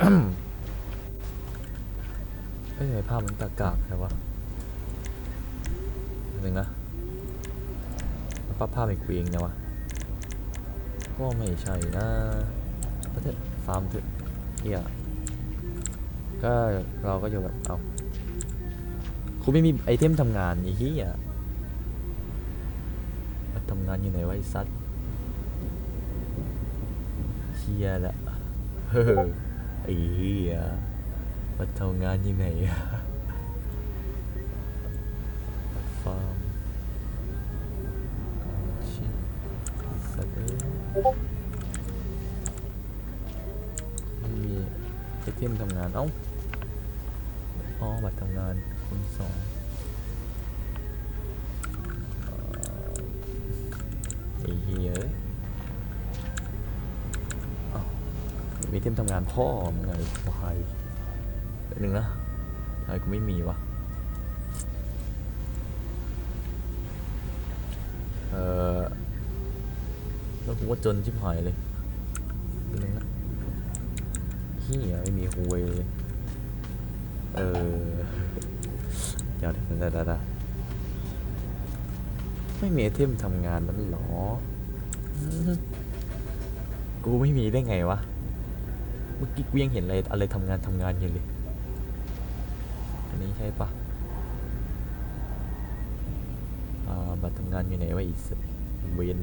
เอ้ยภาพมันตากากใช่วะหนึ่งนะมันภาพภาพไอ้กูเองเนี่ยวะก็ไม่ใช่นะก็เถอะฟาร์มเถอะเฮียก็เราก็อยู่แบบเอากูไม่มีไอเทมทำงานไอ้เฮียมันทำงานอยู่ไหนวะไอ้สัตว์เฮียแหละเฮ้อ ไอ้เฮียมาทำงานยังไงอะฟาร์ม มีเทมทำงานพ่อมึงไงวายหนึ่งนะทำไมกูไม่มีวะ เออแล้วกูว่าจนชิบหายเลยหนึ่งนะเฮียไม่มีหวยเลย เออเดี๋ยวเดี๋ยวเดี๋ยวเดี๋ยวเดี๋ยวไม่มีไอเทมทำงานนั้นหรอ กูไม่มีได้ไงวะ เมื่อกี้กูยังเห็นอะไรอะไรทำงานทำงานอยู่เลย อันนี้ใช่ปะอ่าบัตรทำงานอยู่ไหนวะอีสเวน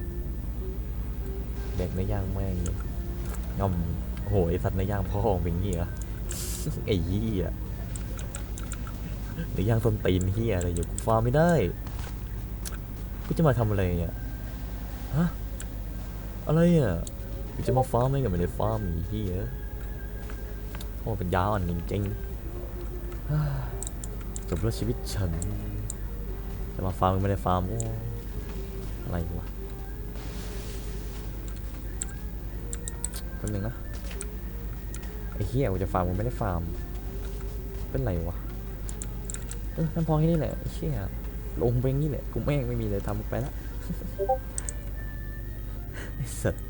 แดกเนื้อย่างแม่งเนี่ยงอมโอ้โหไอสัตว์เนื้อย่างพ่อของเป็นงี้เหรอไอ้เหี้ยเนื้อย่างส้นตีนเหี้ยอะไรอยู่กูฟาร์มไม่ได้กูจะมาทำอะไรเนี่ยฮะอะไรอะกูจะมาฟาร์มไม่กับไม่ได้ฟาร์มอีเหี้ย อ้เป็นยาอ่อนจริงๆจบแล้วชีวิตฉันจะมาฟาร์มก็ไม่ได้ฟาร์มโอ้อะไรวะแป๊บนึงนะไอ้เหี้ยกูจะฟาร์มกูไม่ได้ฟาร์ม เป็นไรวะเออน้ำพอแค่นี้แหละไอ้เหี้ยลงไปงี้แหละกูแม่งไม่มีอะไรทำไปละไอ้สัตว์